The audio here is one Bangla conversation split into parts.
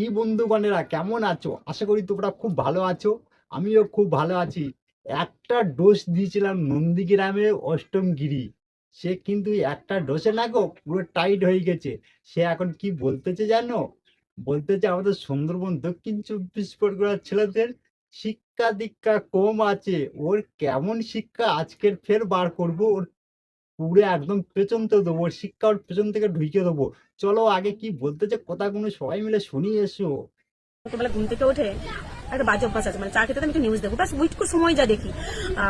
কি বন্ধুগণেরা কেমন আছো? আশা করি তোমরা খুব ভালো আছো, আমিও খুব ভালো আছি। একটা ডোজ দিয়েছিলাম নন্দীগ্রামে অষ্টমগিরি। সে কিন্তু একটা ডোসে না গো পুরো টাইট হয়ে গেছে। সে এখন কি বলতেছে জানো? বলতেছে আমাদের সুন্দরবন দক্ষিণ চব্বিশ পরগনার ছেলেদের শিক্ষা দীক্ষা কম আছে। ওর কেমন শিক্ষা? আজকের ফের বার করব। ওর পুরো একদম পেছন তো দেবো শিক্ষা ওর পেছন থেকে ঢুকিয়ে দেবো। চলো আগে কি বলতেছে কথাগুলো সবাই মিলে শুনি, এসো। ঘুম থেকে উঠে একটা বাজে অভ্যাস আছে মানে চা খেতে আমি একটু নিউজ দেখব, ব্যাস উইট করে সময় যা দেখি।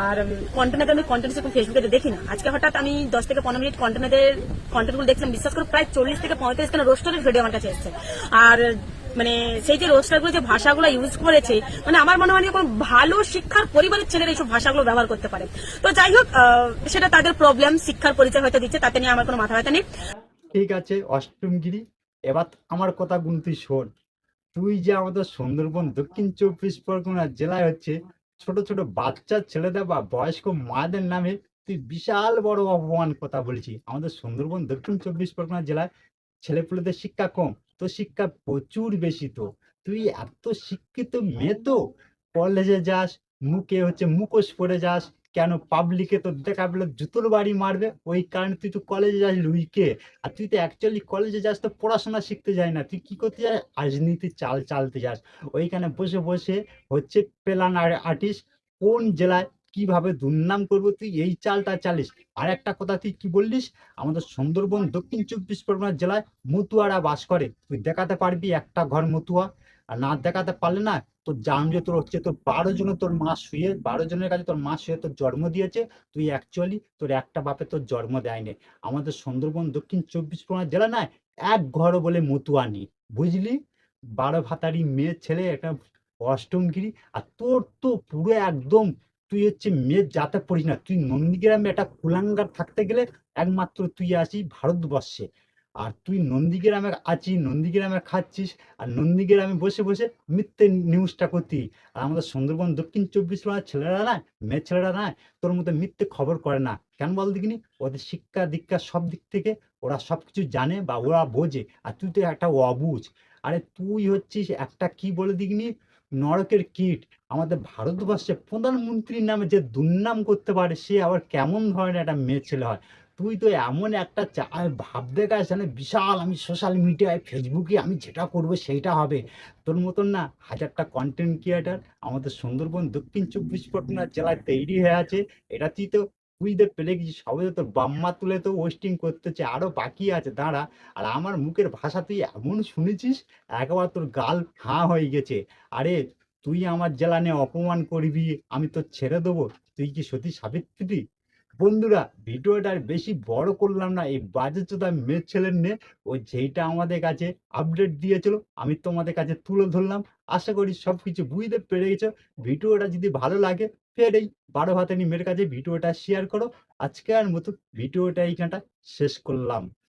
আর কন্টেন্ট আমি কন্টেন্ট সেরকম ফেসবুকে দেখি না। আজকে হঠাৎ আমি দশ থেকে পনেরো মিনিট কন্টেন্টের কন্টেন্টগুলো দেখছিলাম, বিশ্বাস করে প্রায় চল্লিশ থেকে পঁয়ত্রিশ খানা রোস্টারের ভিডিও আমার কাছে এসছে। আর মানে সেই যে রোস্টারগুলো যে ভাষাগুলো ইউজ করেছে মানে আমার মনে হয় কোনো ভালো শিক্ষার পরিবারের ছেলেরা এইসব ভাষাগুলো ব্যবহার করতে পারে। তো যাই হোক সেটা তাদের প্রবলেম শিক্ষার পরিচয় হয়তো দিচ্ছে, তাতে নিয়ে আমার কোনো মাথা ব্যথা নেই। ঠিক আছে, অষ্টমগিরি, এবার আমার কথা গুণ তুই শোন। তুই যে আমাদের সুন্দরবন দক্ষিণ চব্বিশ পরগনা জেলায় হচ্ছে, ছোট ছোট বাচ্চা ছেলেদের বা বয়স্ক মাদের নামে তুই বিশাল বড় অপমান কথা বলছি আমাদের সুন্দরবন দক্ষিণ চব্বিশ পরগনা জেলায় ছেলেপুলেদের শিক্ষা কম তো শিক্ষা প্রচুর বেশি তো। তুই এত শিক্ষিত মেয়ে তো কলেজে যাস, মুখে হচ্ছে মুখোশ পরে যাস, কেন পাবলিকে তো দেখা পেলে জুতোর বাড়ি মারবে? ওই কারণে তুই তো কলেজে যাস লুইকে। আর তুই তো অ্যাকচুয়ালি কলেজে যাস তো পড়াশোনা শিখতে যাই না। তুই কি করতে যাস? রাজনীতি চাল চালতে যাস। ওইখানে বসে বসে হচ্ছে প্ল্যান আর্টিস্ট কোন জেলায় কীভাবে দুর্নাম করব তুই? এই চালটা চালিস। আর একটা কথা তুই কি বললিস? আমাদের সুন্দরবন দক্ষিণ চব্বিশ পরগনা জেলায় মতুয়ারা বাস করে। তুই দেখাতে পারবি একটা ঘর মতুয়া। আর না দেখাতে পারলে না, তোর জান যে তোর হচ্ছে, তোর বারো জনে তোর মা শুয়ে, বারো জনের কাছে তোর মা শুয়ে তোর জন্ম দিয়েছে। তুই অ্যাকচুয়ালি তোর একটা বাপে তোর জন্ম দেয়নি। আমাদের সুন্দরবন দক্ষিণ চব্বিশ পরগনা জেলা নয় এক ঘর বলে মতুয়া নেই। বুঝলি? বারো ভাতারি মেয়ে ছেলে, একটা অষ্টমগিরি। আর তোর তো পুরো একদম তুই হচ্ছে মেয়ের যাতে পড়িস না। তুই নন্দীগ্রামে একটা কুলাঙ্গার থাকতে গেলে একমাত্র তুই আসিস ভারতবর্ষে। আর তুই নন্দীগ্রামে আছিস, নন্দীগ্রামে খাচ্ছিস, আর নন্দীগ্রামে বসে বসে মিথ্যে নিউজটা করতি। আর আমাদের সুন্দরবন দক্ষিণ চব্বিশ পরগনার ছেলেরা না মেয়ে ছেলেরা না তোর মতো মিথ্যে খবর করে না। কেন বল দেখিনি? ওদের শিক্ষা দীক্ষা সব দিক থেকে ওরা সব কিছু জানে বা ওরা বোঝে। আর তুই তো একটা অবুঝ আরে তুই হচ্ছিস একটা কি বলে দিগনি নরকের কীট, আমাদের ভারতবর্ষে প্রধানমন্ত্রীর নামে যে দুর্নাম করতে পারে, সে আবার কেমন ধরনের একটা মেয়ে ছেলে হয়? তুই তো এমন একটা ভাব দেখাস মানে বিশাল, আমি সোশ্যাল মিডিয়ায় ফেসবুকে আমি যেটা করব সেইটা হবে। তোর মতন না হাজারটা কন্টেন্ট ক্রিয়েটার আমাদের সুন্দরবন দক্ষিণ চব্বিশ পরগনা জেলায় তৈরি হয়ে আছে। এটা তুই তো বুঝতে পেরে গেছিস সবাই তোর বাম্মা তুলে তো ওয়েস্টিং করতেছে, আরও বাকি আছে, দাঁড়া। আর আমার মুখের ভাষা তুই এমন শুনেছিস, একবার তোর গাল হাঁ হয়ে গেছে। আরে, তুই আমার জেলা নিয়ে অপমান করবি, আমি তো ছেড়ে দেবো। তুই কি সতী সাবিত্রী? বন্ধুরা, ভিডিওটা আর বেশি বড় করলাম না, এই বাজে চোদা মেয়ে ছেলের নিয়ে ও যেইটা আমাদের কাছে আপডেট দিয়েছিল, আমি তোমাদের কাছে তুলে ধরলাম। আশা করি সব কিছু বুঝতে পেরে গেছো। ভিডিওটা যদি ভালো লাগে ফের এই বারো হাতে নিমের কাছে ভিডিওটা শেয়ার করো। আজকে আর মতো ভিডিওটা এইখানটা শেষ করলাম।